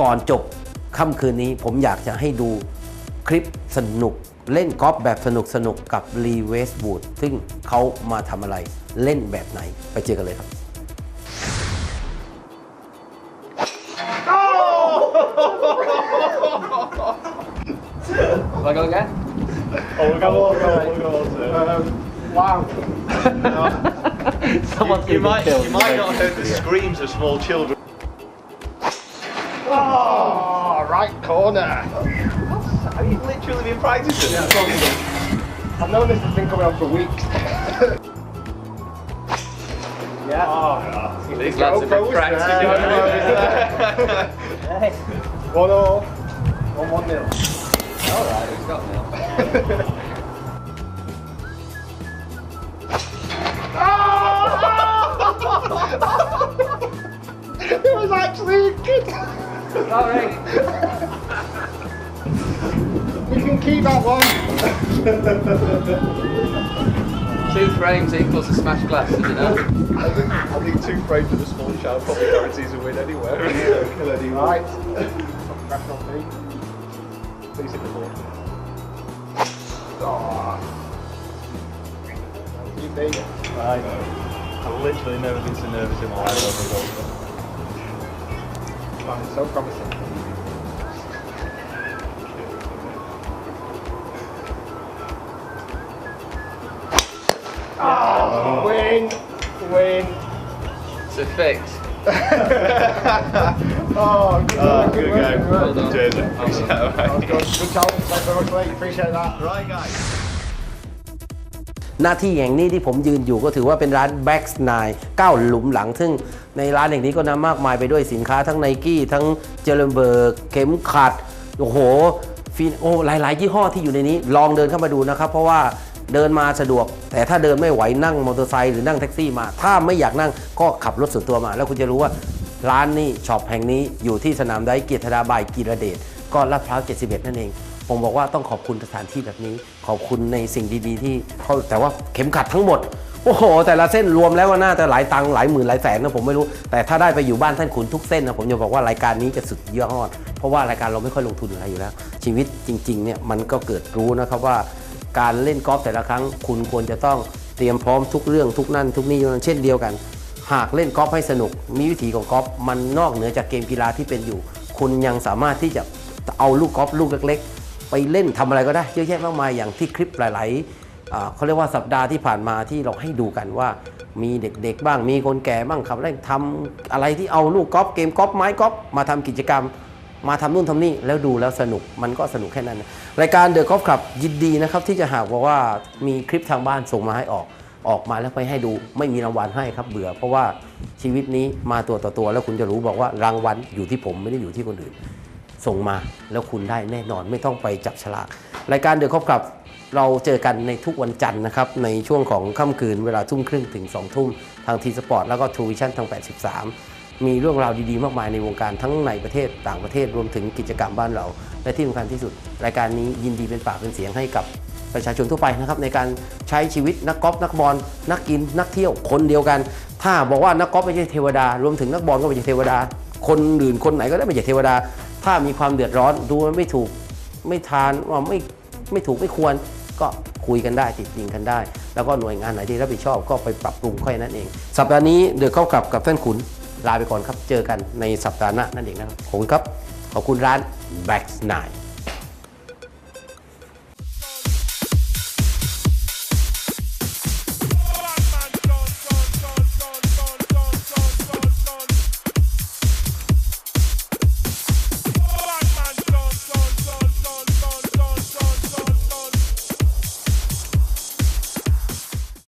ก่อนจบค่ำคืนนี้ผมอยากจะให้ดูคลิปสนุก เล่นกอล์ฟแบบสนุกสนุกกับรีเวสบูดซึ่งเขามาทำอะไรเล่นแบบไหนไปเจอกันเลยครับ Shall I go again? Oh, we'll go, we'll go, we'll go on to Um, wow. Someone's You gonna might, get you killed. might not have heard the screams of small children. Oh, right corner. Have you literally been practicing? I've known this has been coming on for weeks. yeah. Oh, These lads have been practicing. One all. One one nil. Alright, who's got now? It was actually a kid. Alright. We can keep that one. Two frames equals a smashed glass, did you know? I think, I think two frames of a small child probably guarantees a win anywhere. Kill anyone. Right. Pressure on feet. Please hit the ball. Oh. You beat it. I, I've literally never been so nervous in my life over a golf. Man, it's so promising. Oh, win, win. It's a fix. Oh, good, Oh, work, good game. good work. Well done. Cheers. Well Appreciate done. That mate. Oh, good. Good challenge. Thanks very much, mate. Appreciate that. Right, guys. หน้าที่แห่งนี้ที่ผมยืนอยู่ก็ถือว่าเป็นร้าน b a c k 9 9หลุมหลัง ซึ่งในร้านแห่งนี้ก็นำมากมายไปด้วยสินค้าทั้งไนกี้ทั้งเจริญเบิร์กเข็มขัดโอ้โหฟินโอหลาย ๆ ยี่ห้อที่อยู่ในนี้ ลองเดินเข้ามาดูนะครับ เพราะว่าเดินมาสะดวก แต่ถ้าเดินไม่ไหวนั่งมอเตอร์ไซค์หรือนั่งแท็กซี่มา ถ้าไม่อยากนั่งก็ขับรถส่วนตัวมา แล้วคุณจะรู้ว่าร้านนี้ช็อปแห่งนี้อยู่ที่สนามไดเกียรติดาบายกีรเดชก็ลาดพร้าว 71 นั่นเอง ผมบอกว่าต้องขอบคุณสถานที่แบบนี้ ขอบคุณในสิ่งดีๆ ที่เขาแต่ว่าเข็มขัดทั้งหมด โอ้โห แต่ละเส้นรวมแล้วว่าน่าจะหลายตังค์หลายหมื่นหลายแสนนะผมไม่รู้ แต่ถ้าได้ไปอยู่บ้านท่านขุนทุกเส้นนะผมจะบอกว่ารายการนี้จะสุดยอด เพราะว่ารายการเราไม่ค่อยลงทุนอะไรอยู่แล้ว ชีวิตจริงๆเนี่ยมันก็เกิดรู้นะครับว่า การเล่นกอล์ฟแต่ละครั้ง คุณควรจะต้องเตรียมพร้อมทุกเรื่องทุกนั่นทุกนี่เช่นเดียวกัน หากเล่นกอล์ฟให้สนุก มีวิธีของกอล์ฟมันนอกเหนือจากเกมกีฬาที่เป็นอยู่ คุณยังสามารถที่จะเอาลูกกอล์ฟลูกเล็กๆ ไปเล่นทำอะไรก็ได้ เยอะแยะมากมายอย่างที่คลิปหลายๆเขาเรียกว่าสัปดาห์ที่ผ่านมาที่เราให้ดูกันว่า มีเด็กๆบ้างมีคนแก่บ้างขับเล่นทำอะไรที่เอาลูกกอล์ฟเกมกอล์ฟไม้กอล์ฟมาทำกิจกรรม มาทำนู่นทำนี่แล้วดูแล้วสนุกมันก็สนุกแค่นั้น รายการเดอะกอล์ฟคลับยินดีนะครับที่จะหากบอกว่ามีคลิปทางบ้านส่งมาให้ออกออกมาแล้วไปให้ดูไม่มีรางวัลให้ครับเบื่อ เพราะว่าชีวิตนี้มาตัวต่อตัวแล้วคุณจะรู้บอกว่ารางวัลอยู่ที่ผมไม่ได้อยู่ที่คนอื่น ส่งมาแล้วคุณได้แน่นอนไม่ต้องไปจับฉลากรายการเดอะครอบคลับเราเจอกันในทุกวันจันทร์นะครับ ในช่วงของค่ำคืนเวลาทุ่มครึ่งถึง 2 ทุ่มทางทีสปอร์ตแล้วก็ทูวิชั่นทาง 83 มีเรื่องราวดีๆ มากมายในวงการทั้งในประเทศต่างประเทศรวมถึงกิจกรรมบ้านเรา และที่สำคัญที่สุด รายการนี้ยินดีเป็นปากเป็นเสียงให้กับประชาชนทั่วไปนะครับในการใช้ชีวิตนักกอล์ฟนักบอลนักกินนักเที่ยวคนเดียวกัน ถ้าบอกว่านักกอล์ฟไม่ใช่เทวดารวมถึงนักบอลก็ไม่ใช่เทวดาคนอื่นคนไหนก็ได้ไม่ใช่เทวดา ถ้ามีความเดือดร้อนดูมันไม่ถูกไม่ทานว่าไม่ไม่ถูกไม่ควรก็คุยกันได้ติดติงกันได้ แล้วก็หน่วยงานไหนที่รับผิดชอบก็ไปปรับปรุงค่อยนั้นเอง สัปดาห์นี้เดือเข้ากับกับท่านขุนลาไปก่อนครับ เจอกันในสัปดาห์หน้านั่นเองนะครับขอบคุณครับ ขอบคุณร้าน Back 9